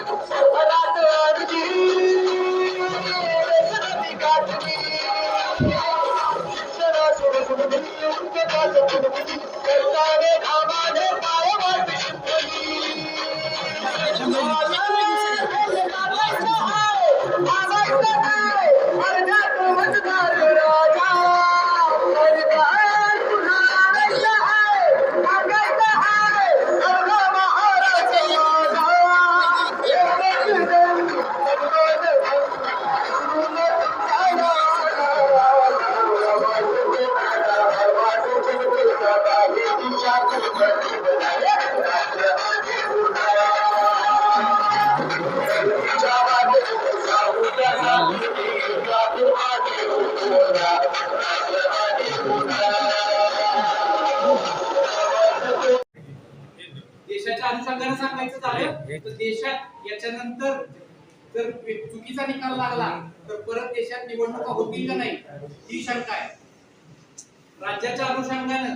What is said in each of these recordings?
राजा देशाच्या अनुषंगाने सांगायचं झालं तर देशात याच्यानंतर जर चुकीचा निकाल लागला तर परत देशात निवडणुका होतील का नाही ही शंका आहे. राज्याच्या अनुषंगानं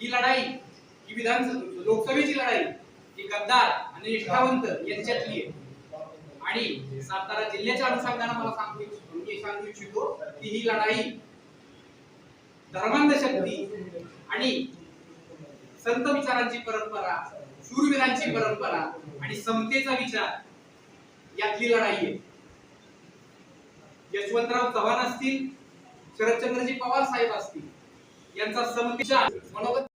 ही लढाई ही विधान म्हणजे लोकसभेची लढाई ही गद्दार आणि निष्ठावंत यांच्यातली आहे. आणि सातारा जिल्ह्याच्या अनुषंगाने मला सांगू इच्छितो मी म्हणजे सांगू इच्छितो की ही लढाई धर्मांध शक्ती आणि संत विचारांची परंपरा शूरवीरांची परंपरा आणि समतेचा विचार यातली लढाई आहे. यशवंतराव चव्हाण असतील शरदचंद्रजी पवार साहेब असतील यांचा समतेचा मनोगत